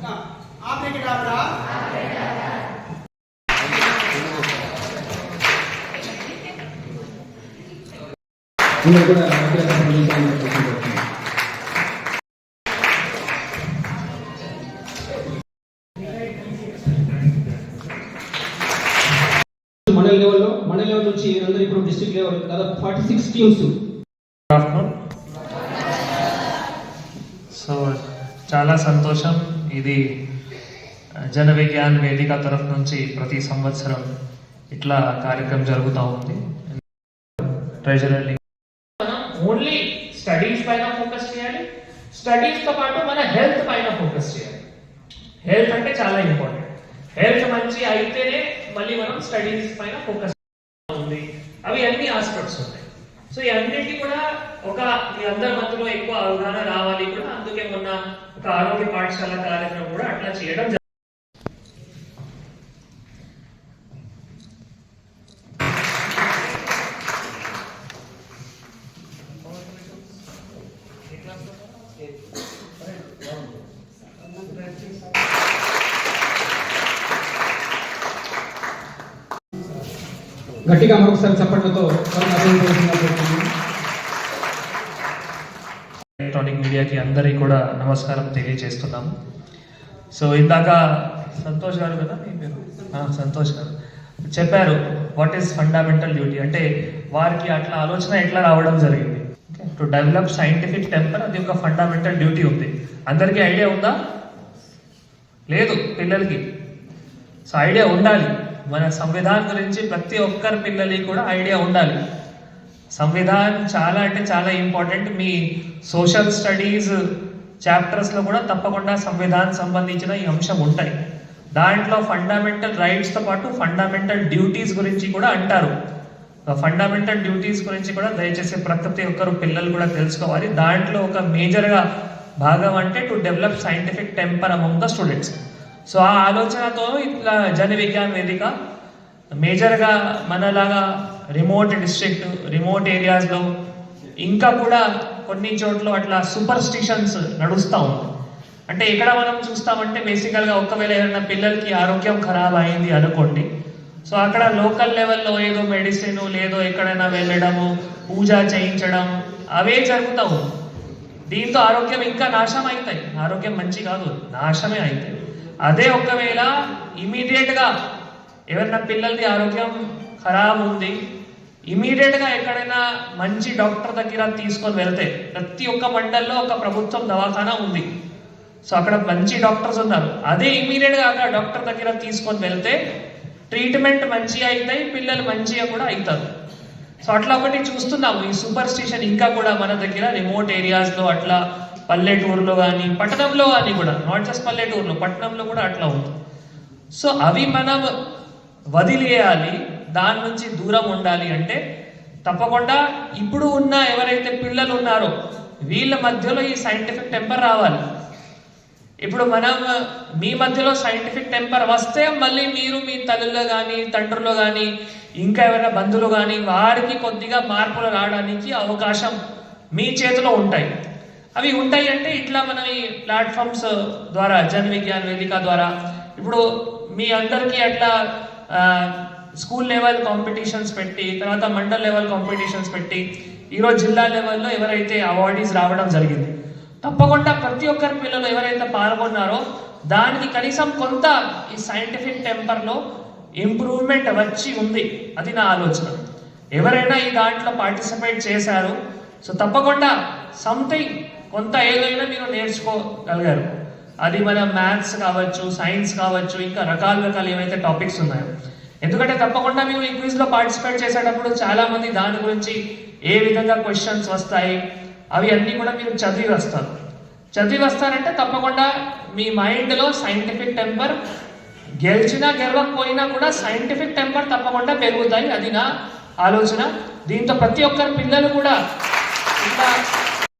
Thank మీరు కూడా లెవెల్లో మండల్ లెవెల్ నుంచి అందరూ ఇప్పుడు డిస్ట్రిక్ట్ లెవెల్ దాదాపు ఫార్టీ సిక్స్ టీమ్స్ సో చాలా సంతోషం. ఇది జన విజ్ఞాన్ వేదిక తరఫు నుంచి ప్రతి సంవత్సరం ఇట్లా కార్యక్రమం జరుగుతూ ఉంది. ట్రెజరర్ మనం ఓన్లీ స్టడీస్ పైన ఫోకస్ చేయాలి. స్టడీస్తో పాటు మన హెల్త్ పైన ఫోకస్ చేయాలి. హెల్త్ అంటే చాలా ఇంపార్టెంట్ హెల్త్ మంచి అయితేనే మళ్ళీ మనం స్టడీస్ పైన ఫోకస్ ఉంది. అవి అన్ని ఆస్పెక్ట్స్ ఉన్నాయి సో ఈ అన్నిటికీ కూడా ఒక మీ అందరి మధ్యలో ఎక్కువ అవగాహన రావాలి కూడా. అందుకే మొన్న ఒక ఆరోగ్య పాఠశాల కార్యక్రమం కూడా అట్లా చేయడం జరిగింది. గట్టిగా మరొకసారి చప్పట్లతో వారిని అభినందించవలసిందిగా కోరుతున్నాను. ఎలక్ట్రానిక్ మీడియాకి అందరికీ కూడా నమస్కారం తెలియజేస్తున్నాము. సో ఇందాక సంతోష్ గారు కదా మీ పేరు? సంతోష్ గారు. చెప్పారు వాట్ ఈస్ ఫండమెంటల్ డ్యూటీ అంటే వారికి అట్లా ఆలోచన ఎట్లా రావడం జరిగింది? టు డెవలప్ సైంటిఫిక్ టెంపర్ అది ఒక ఫండమెంటల్ డ్యూటీ ఉంది. అందరికీ ఐడియా ఉందా? లేదు పిల్లలకి. సో ఐడియా ఉండాలి. మన సంవిధానం గురించి ప్రతి ఒక్కరి పిల్లలకి కూడా ఐడియా ఉండాలి. సంవిధాన్ చాలా అంటే చాలా ఇంపార్టెంట్ మీ సోషల్ స్టడీస్ చాప్టర్స్లో కూడా తప్పకుండా సంవిధాన్ సంబంధించిన ఈ అంశం ఉంటాయి. దాంట్లో ఫండమెంటల్ రైట్స్తో పాటు ఫండమెంటల్ డ్యూటీస్ గురించి కూడా అంటారు. ఫండమెంటల్ డ్యూటీస్ గురించి కూడా దయచేసి ప్రతి ఒక్కరు పిల్లలు కూడా తెలుసుకోవాలి. దాంట్లో ఒక మేజర్గా భాగం అంటే to develop scientific temper among the students so ఆ ఆలోచనతో ఇట్లా జన విజ్ఞాన వేదిక మేజర్గా మనలాగా రిమోట్ డిస్ట్రిక్ట్ రిమోట్ ఏరియాస్లో ఇంకా కూడా కొన్ని చోట్ల అట్లా సూపర్ స్టిషన్స్ నడుస్తూ ఉంది అంటే ఇక్కడ మనం చూస్తామంటే బేసికల్గా ఒకవేళ ఏదైనా పిల్లలకి ఆరోగ్యం ఖరాబ్ అయింది అనుకోండి సో అక్కడ లోకల్ లెవెల్లో ఏదో మెడిసిన్ లేదో ఎక్కడైనా వెళ్ళడము పూజ చేయించడం అవే జరుగుతూ ఉంది దీంతో ఆరోగ్యం ఇంకా నాశనం అవుతాయి ఆరోగ్యం మంచి కాదు నాశమే అవుతాయి అదే ఒకవేళ ఇమీడియట్గా ఎవరైనా పిల్లలది ఆరోగ్యం ఖరాబ్ ఉంది ఇమీడియట్గా ఎక్కడైనా మంచి డాక్టర్ దగ్గర తీసుకొని వెళ్తే ప్రతి ఒక్క మండల్లో ఒక ప్రభుత్వం దవాఖానా ఉంది. సో అక్కడ మంచి డాక్టర్స్ ఉన్నారు. అదే ఇమీడియట్గా అక్కడ డాక్టర్ దగ్గర తీసుకొని వెళ్తే ట్రీట్మెంట్ మంచిగా అవుతాయి పిల్లలు మంచిగా కూడా అవుతారు సో అట్లా ఒకటి చూస్తున్నాము. ఈ సూపర్ స్టిషన్ ఇంకా కూడా మన దగ్గర రిమోట్ ఏరియాస్లో అట్లా పల్లెటూరులో కానీ పట్టణంలో కానీ కూడా నాట్ జస్ట్ పల్లెటూరులో పట్టణంలో కూడా అట్లా ఉంది. సో అవి మనం వదిలేయాలి దాని నుంచి దూరం ఉండాలి అంటే తప్పకుండా ఇప్పుడు ఉన్న ఎవరైతే పిల్లలు ఉన్నారో వీళ్ళ మధ్యలో ఈ సైంటిఫిక్ టెంపర్ రావాలి. ఇప్పుడు మనం మీ మధ్యలో సైంటిఫిక్ టెంపర్ వస్తే మళ్ళీ మీరు మీ తల్లిలో కానీ తండ్రులు కానీ ఇంకా ఎవరైనా బంధువులు కానీ వారికి కొద్దిగా మార్పులు రావడానికి అవకాశం మీ చేతిలో ఉంటాయి. అవి ఉంటాయి అంటే ఇట్లా మనం ఈ ప్లాట్ఫామ్స్ ద్వారా జన్ విజ్ఞాన్ వేదిక ద్వారా ఇప్పుడు మీ అందరికీ అట్లా స్కూల్ లెవెల్ కాంపిటీషన్స్ పెట్టి తర్వాత మండల్ లెవెల్ కాంపిటీషన్స్ పెట్టి ఈరోజు జిల్లా లెవెల్లో ఎవరైతే అవార్డీస్ రావడం జరిగింది తప్పకుండా ప్రతి ఒక్కరి పిల్లలు ఎవరైతే పాల్గొన్నారో దానికి కనీసం కొంత ఈ సైంటిఫిక్ టెంపర్లో ఇంప్రూవ్మెంట్ వచ్చి ఉంది అది నా ఆలోచన. ఎవరైనా ఈ దాంట్లో పార్టిసిపేట్ చేశారు సో తప్పకుండా సంథింగ్ కొంత ఏదైనా మీరు నేర్చుకోగలిగారు. అది మన మ్యాథ్స్ కావచ్చు సైన్స్ కావచ్చు ఇంకా రకాల రకాల ఏవైతే టాపిక్స్ ఉన్నాయో. ఎందుకంటే తప్పకుండా మీరు ఈ క్విజ్లో పార్టిసిపేట్ చేసేటప్పుడు చాలా మంది దాని గురించి ఏ విధంగా క్వశ్చన్స్ వస్తాయి అవి అన్నీ కూడా మీరు చదివి వస్తారు. చదివి వస్తారంటే తప్పకుండా మీ మైండ్లో సైంటిఫిక్ టెంపర్ గెలిచినా గెలవకపోయినా కూడా సైంటిఫిక్ టెంపర్ తప్పకుండా పెరుగుతాయి. అది నా ఆలోచన. దీంతో ప్రతి ఒక్కరు పిల్లలు కూడా ఇంకా